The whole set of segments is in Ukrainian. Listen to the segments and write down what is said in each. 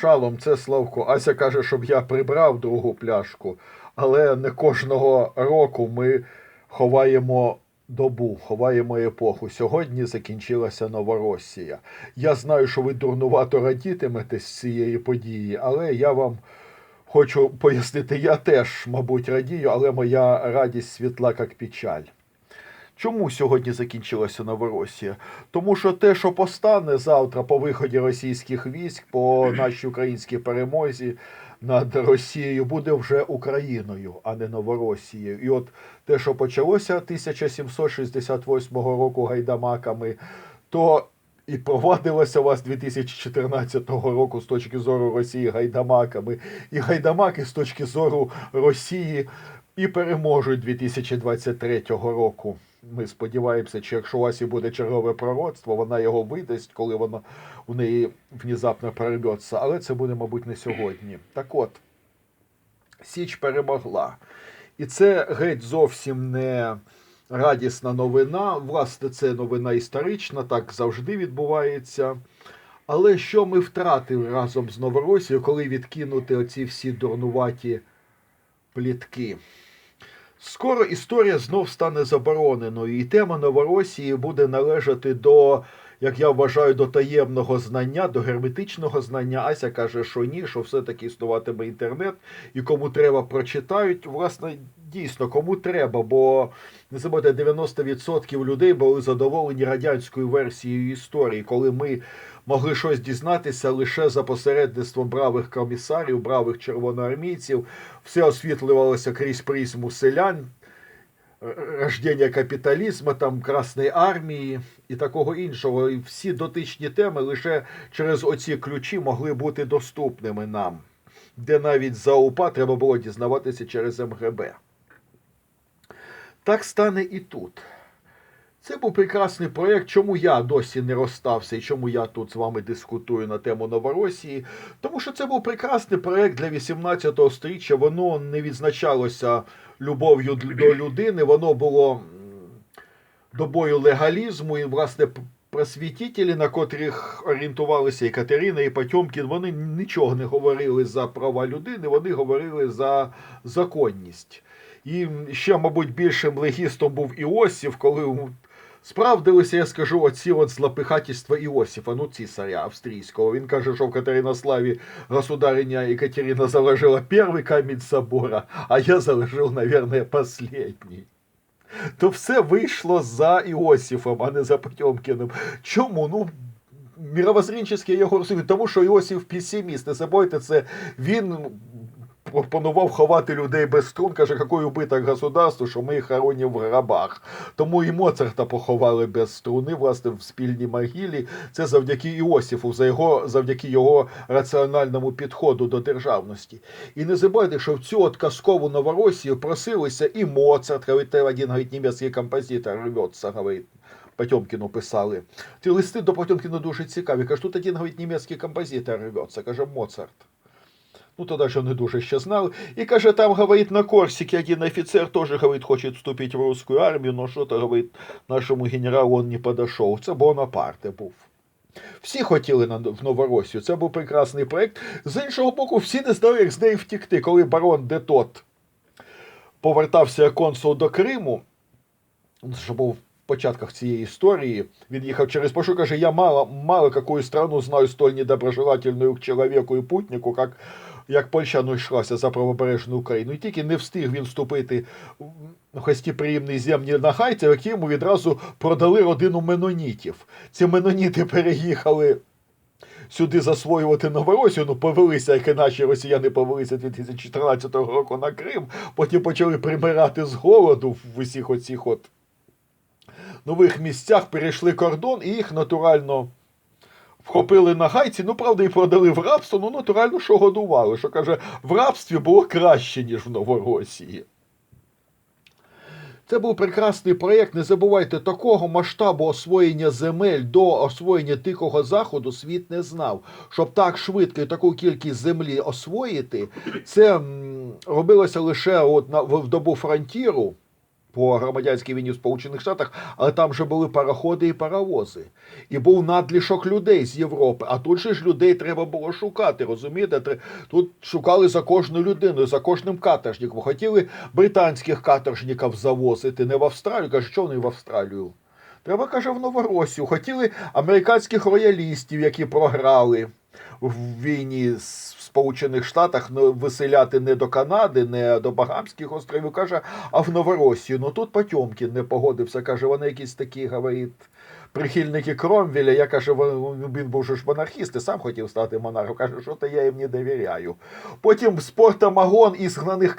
Шалом, це Славко. Ася каже, щоб я прибрав другу пляшку, але не кожного року ми ховаємо добу, ховаємо епоху. Сьогодні закінчилася Новоросія. Я знаю, що ви дурнувато радітиметесь з цієї події, але я вам хочу пояснити, я теж, мабуть, радію, але моя радість світла, як печаль. Чому сьогодні закінчилася Новоросія? Тому що те, що постане завтра по виході російських військ, по нашій українській перемозі над Росією, буде вже Україною, а не Новоросією. І от те, що почалося 1768 року гайдамаками, то і провадилося вас 2014 року з точки зору Росії гайдамаками, і гайдамаки з точки зору Росії і переможуть 2023 року. Ми сподіваємося, що якщо у Асі буде чергове пророцтво, вона його видасть, коли воно у неї внезапно перерветься. Але це буде, мабуть, не сьогодні. Так от, Січ перемогла. І це геть зовсім не радісна новина. Власне, це новина історична, так завжди відбувається. Але що ми втратили разом з Новоросією, коли відкинути оці всі дурнуваті плітки? Скоро історія знов стане забороненою, і тема Новоросії буде належати до, як я вважаю, до таємного знання, до герметичного знання. Ася каже, що ні, що все-таки існуватиме інтернет, і кому треба прочитають. Власне, дійсно, кому треба, бо не забудьте, 90% людей були задоволені радянською версією історії, коли ми могли щось дізнатися лише за посередництвом бравих комісарів, бравих червоноармійців. Все освітлювалося крізь призму селян, рождення капіталізму, там Красної армії і такого іншого. І всі дотичні теми лише через оці ключі могли бути доступними нам, де навіть за УПА треба було дізнаватися через МГБ. Так стане і тут. Це був прекрасний проєкт, чому я досі не розстався і чому я тут з вами дискутую на тему Новоросії. Тому що це був прекрасний проєкт для 18-го сторіччя. Воно не відзначалося любов'ю до людини, воно було добою легалізму і, власне, п- просвітителі, на котрих орієнтувалися і Катерина, і Потьомкін, вони нічого не говорили за права людини, вони говорили за законність. І ще, мабуть, більшим легістом був Іосиф, коли справдилися, я скажу, оці от злопихательства Іосифа, ну цісаря австрійського. Він каже, що в Катеринославі государиня Екатерина заложила перший камінь собора, а я заложив, наверное, последній. То все вийшло за Іосифом, а не за Потьомкіним. Чому? Ну, мировоззрінчески я його розумію, тому що Іосиф песиміст. Не забудьте, це він пропонував ховати людей без струн, каже, який убиток государству, що ми їх хоронимо в гробах. Тому і Моцарта поховали без струни, власне, в спільній могилі. Це завдяки Іосифу, за його, завдяки його раціональному підходу до державності. І не забувайте, що в цю от казкову Новоросію просилися і Моцарт, говорить, один говорить, німецький композитор рветься, говорить. Потьомкіну писали. Ті листи до Потьомкіна дуже цікаві. Каже, тут один говорить, німецький композитор рветься, каже Моцарт. Ну, тогда же не дуже ще знали. И, каже, там, говорит, на Корсике один офицер тоже, говорит, хочет вступить в русскую армию, но что-то, говорит, нашему генералу он не подошел. Це Бонапарте був. Всі хотіли на, в Новоросію. Це був прекрасний проєкт. З іншого боку, всі не знали, як з неї втікти. Коли барон Детот повертався консул до Криму, що був в початках цієї історії, він їхав через Польшу, каже, я мало, мало какую страну знаю столь недоброжелательную к человеку і путнику, як як Польща йшлася за правобережну Україну. І тільки не встиг він вступити в гостєприємний земні нахайців, які йому відразу продали родину менонітів. Ці меноніти переїхали сюди засвоювати Новоросію, ну повелися, як і наші росіяни повелися 2014 року на Крим, потім почали примирати з голоду в усіх оцих от нових місцях, перейшли кордон і їх натурально вхопили на гайці, ну правда, і продали в рабство, ну натурально, що годували. Що каже, в рабстві було краще, ніж в Новоросії. Це був прекрасний проєкт. Не забувайте, такого масштабу освоєння земель до освоєння Тихого Заходу світ не знав. Щоб так швидко і таку кількість землі освоїти, це робилося лише от на, в добу фронтіру. По громадянській війні в Сполучених Штатах, але там вже були пароходи і паровози. І був надлішок людей з Європи. А тут же ж людей треба було шукати. Розумієте? Тут шукали за кожну людину, за кожним каторжником. Хотіли британських каторжників завозити не в Австралію. Каже, що вони в Австралію? Треба, каже, в Новоросію. Хотіли американських роялістів, які програли в війні з- Сполучених Штатах ну, виселяти не до Канади, не до Багамських островів, каже, а в Новоросію. Ну тут Потьомкін не погодився. Каже, вони якісь такі, говорить, прихильники Кромвеля. Я каже, він він був ж монархіст, і сам хотів стати монархом. Каже, що то я їм не довіряю. Потім спортомагон із гнаних.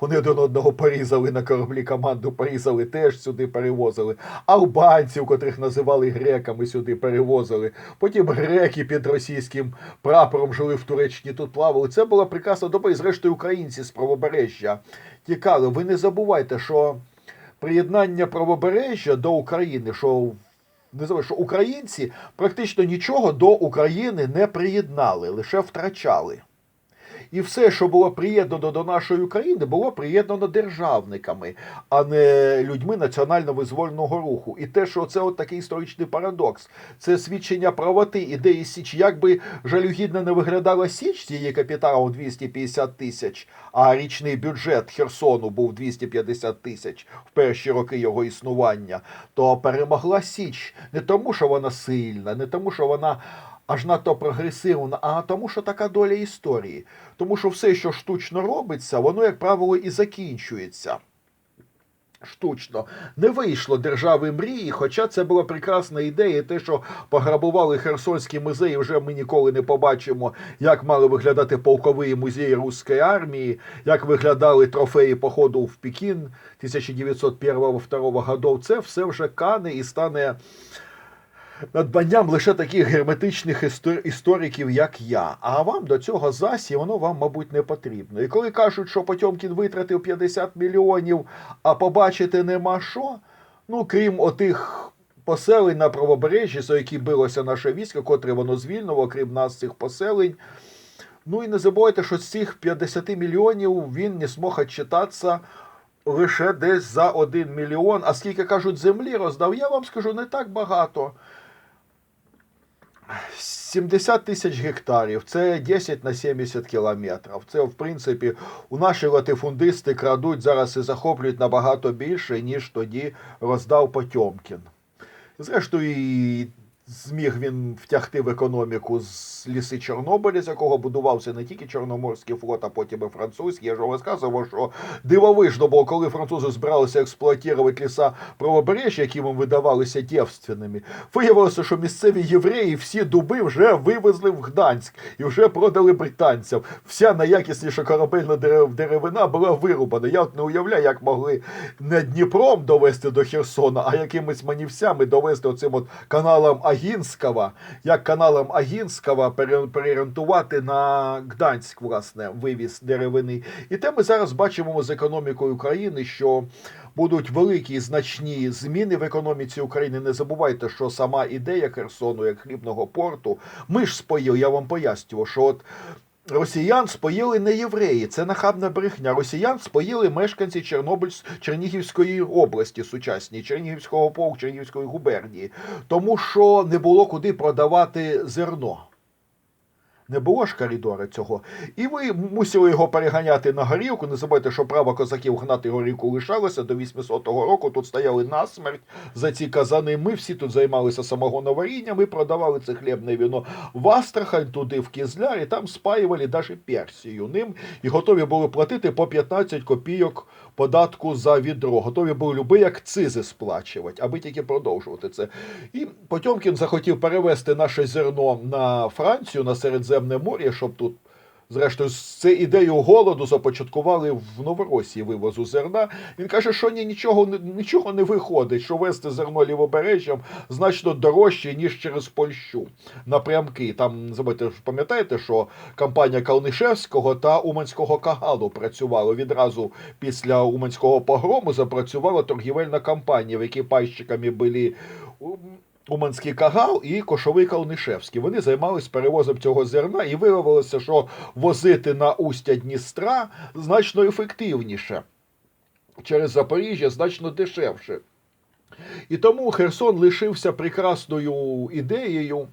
Вони один одного порізали на кораблі, команду порізали, теж сюди перевозили. Албанців, котрих називали греками, сюди перевозили. Потім греки під російським прапором жили в Туреччині, тут плавали. Це була прекрасна доба, і зрештою українці з правобережжя тікали. Ви не забувайте, що приєднання правобережжя до України, що не що українці практично нічого до України не приєднали, лише втрачали. І все, що було приєднано до нашої України, було приєднано державниками, а не людьми національно-визвольного руху. І те, що це от такий історичний парадокс, це свідчення правоти ідеї Січ. Як би жалюгідно не виглядала Січ з її капіталом 250 тисяч, а річний бюджет Херсону був 250 тисяч в перші роки його існування, то перемогла Січ не тому, що вона сильна, не тому, що вона аж надто прогресивна, а тому, що така доля історії. Тому що все, що штучно робиться, воно, як правило, і закінчується. Штучно не вийшло держави мрії, хоча це була прекрасна ідея. Те, що пограбували Херсонський музей, вже ми ніколи не побачимо, як мали виглядати полковий музей руської армії, як виглядали трофеї походу в Пекін 1901-2 годов. Це все вже кане і стане надбанням лише таких герметичних істор- істориків, як я. А вам до цього засі воно вам, мабуть, не потрібно. І коли кажуть, що Потьомкін витратив 50 мільйонів, а побачити нема що, ну крім отих. Поселень на правобережжі, за які билося наше військо, котре воно звільнило, крім нас цих поселень. Ну і не забувайте, що з цих 50 мільйонів він не змог отчитатися лише десь за 1 мільйон. А скільки кажуть, землі роздав, я вам скажу не так багато. 70 тисяч гектарів, це 10 на 70 кілометрів. Це, в принципі, у наші латифундисти крадуть зараз і захоплюють набагато більше, ніж тоді роздав Потьомкін. Зрештою, зміг він втягти в економіку з ліси Чорнобиля, з якого будувався не тільки Чорноморський флот, а потім і французький. Я ж розказував, що дивовижно було, коли французи збиралися експлуатувати ліса правобережжя, які їм видавалися дівственними. Виявилося, що місцеві євреї всі дуби вже вивезли в Гданськ і вже продали британцям. Вся найякісніша корабельна деревина була вирубана. Я от не уявляю, як могли не Дніпром довести до Херсона, а якимись манівцями довести оцим от каналом Агінського, як каналом Агінського пере- переорієнтувати на Гданськ, власне, вивіз деревини. І те ми зараз бачимо з економікою України, що будуть великі значні зміни в економіці України. Не забувайте, що сама ідея Херсону як хлібного порту, ми ж споїли, я вам пояснював, що от Росіян споїли не євреї, це нахабна брехня. Росіян споїли мешканці Чорнобиль Чернігівської області сучасні, Чернігівського полку, Чернігівської губернії, тому що не було куди продавати зерно. Не було ж коридора цього. І ви мусили його переганяти на горілку. Не забувайте, що право козаків гнати горілку лишалося до 800-го року. Тут стояли насмерть за ці казани. Ми всі тут займалися самогоноварінням і продавали це хлібне віно в Астрахань, туди в Кізляр, і там спаювали навіть Персію ним і готові були платити по 15 копійок податку за відро. Готові були люби акцизи сплачувати, аби тільки продовжувати це. І Потьомкін захотів перевести наше зерно на Францію, на Середземне море, щоб тут. Зрештою, це ідею голоду започаткували в Новоросії вивозу зерна. Він каже, що ні, нічого, нічого не виходить, що вести зерно лівобережжям значно дорожче, ніж через Польщу напрямки. Там забудьте, пам'ятаєте, що компанія Калнишевського та Уманського Кагалу працювали відразу після Уманського погрому. Запрацювала торгівельна компанія, в якій пайщиками були. Ум, Уманський Кагал і Кошовий Калнишевський. Вони займалися перевозом цього зерна, і виявилося, що возити на устя Дністра значно ефективніше. через Запоріжжя значно дешевше. І тому Херсон лишився прекрасною ідеєю,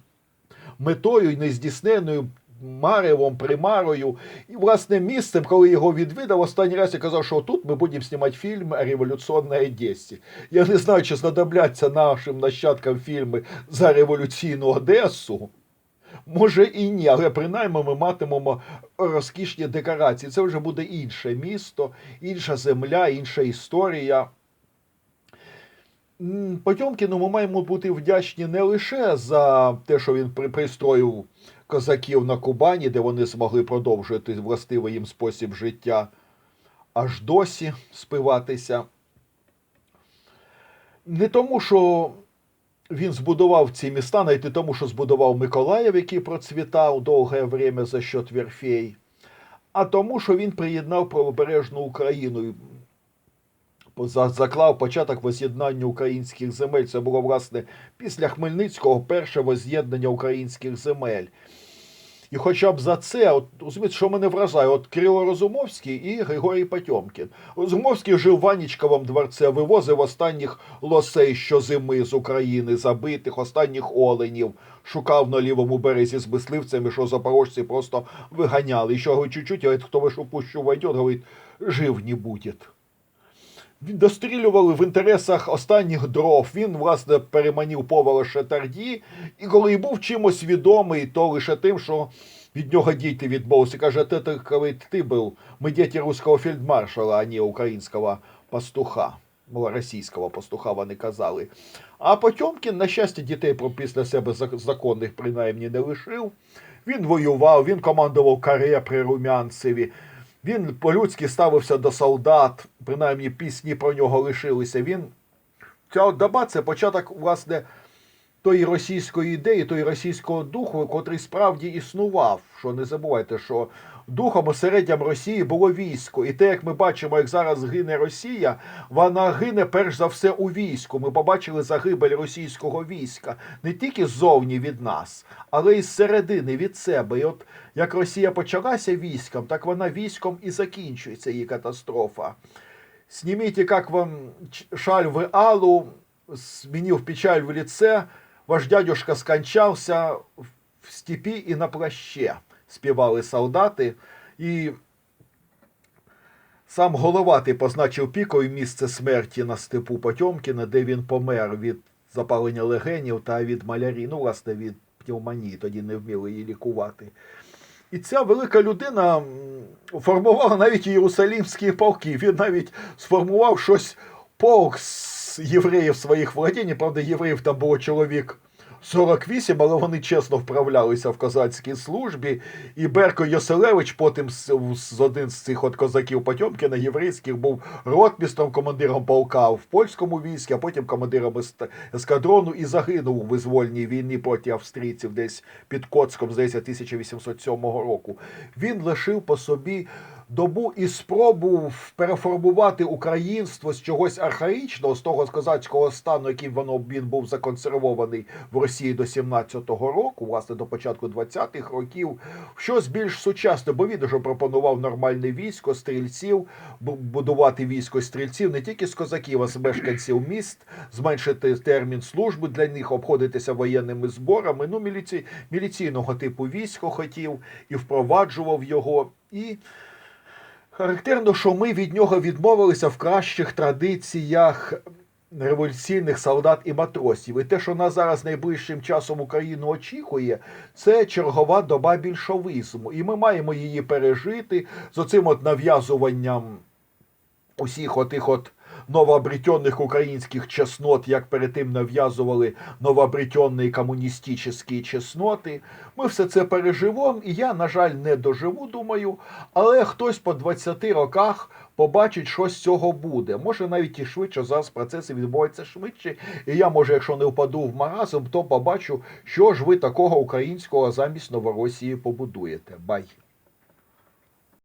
метою нездійсненою маревом, примарою. І, власне, місцем, коли його відвідав, останній раз я казав, що тут ми будемо знімати фільм о революційній Одесі. Я не знаю, чи знадобляться нашим нащадкам фільми за революційну Одесу. Може і ні, але принаймні ми матимемо розкішні декорації. Це вже буде інше місто, інша земля, інша історія. Потьомкіну ми маємо бути вдячні не лише за те, що він пристроїв козаків на Кубані, де вони змогли продовжувати властивий їм спосіб життя, аж досі спиватися. Не тому, що він збудував ці міста, навіть не тому, що збудував Миколаїв, який процвітав довге время за счет верфей, а тому, що він приєднав правобережну Україну. Заклав початок воз'єднання українських земель. Це було, власне, після Хмельницького перше воз'єднання українських земель. І хоча б за це, от розумієте, що мене вражає, от Кирило Розумовський і Григорій Потьомкін. Розумовський жив в Анічковому дворце, вивозив останніх лосей щозими з України, забитих, останніх оленів, шукав на лівому березі з мисливцями, що запорожці просто виганяли. І що чуть-чуть, говорить, хто в пущу войдет, говорить, жив не буде. Дострілювали в інтересах останніх дров. Він, власне, переманив повара Шатарді, і коли й був чимось відомий, то лише тим, що від нього діти відмовилися. Каже, ти, ти, коли ти був, ми діти руського фельдмаршала, а не українського пастуха. Мова російського пастуха вони казали. А Потьомкін, на щастя, дітей після себе законних принаймні не лишив. Він воював, він командував каре при Румянцеві. Він по-людськи ставився до солдат, принаймні пісні про нього лишилися. Він ця доба це початок, власне, тої російської ідеї, тої російського духу, котрий справді існував. Що не забувайте, що духом осередням Росії було військо. І те, як ми бачимо, як зараз гине Росія, вона гине перш за все у війську. Ми побачили загибель російського війська не тільки ззовні від нас, але й зсередини від себе. І от як Росія почалася військом, так вона військом і закінчується її катастрофа. Снимите, как вам шаль в Алу, сменив печаль в лице, ваш дядюшка скончався в степі і на плаще, співали солдати. І сам Головатий позначив пікою місце смерті на степу Потьомкіна, де він помер від запалення легенів та від малярії, ну, власне, від пневмонії, тоді не вміли її лікувати. І ця велика людина формувала навіть Єрусалімські полки. Він навіть сформував щось полк з євреїв своїх владінь. Правда, євреїв там було чоловік 48, але вони чесно вправлялися в козацькій службі. І Берко Йоселевич, потім з, один з цих от козаків Потьомкіна, єврейських, був ротмістром, командиром полка в польському війську, а потім командиром ескадрону і загинув у визвольній війні проти австрійців десь під Коцком, здається, 1807 року. Він лишив по собі добу і спробу переформувати українство з чогось архаїчного, з того козацького стану, яким воно він був законсервований в Росії до 17-го року, власне, до початку 20-х років, в щось більш сучасне, бо він уже пропонував нормальне військо, стрільців, будувати військо стрільців не тільки з козаків, а з мешканців міст, зменшити термін служби для них, обходитися воєнними зборами. Ну, міліці... міліційного типу військо хотів і впроваджував його. І Характерно, що ми від нього відмовилися в кращих традиціях революційних солдат і матросів. І те, що нас зараз найближчим часом Україну очікує, це чергова доба більшовизму. І ми маємо її пережити з оцим от нав'язуванням усіх отих от новообретенних українських чеснот, як перед тим нав'язували новообретенні комуністичні чесноти. Ми все це переживемо, і я, на жаль, не доживу, думаю, але хтось по 20 роках побачить, що з цього буде. Може навіть і швидше, зараз процеси відбуваються швидше. І я, може, якщо не впаду в маразм, то побачу, що ж ви такого українського замість Новоросії побудуєте. Бай.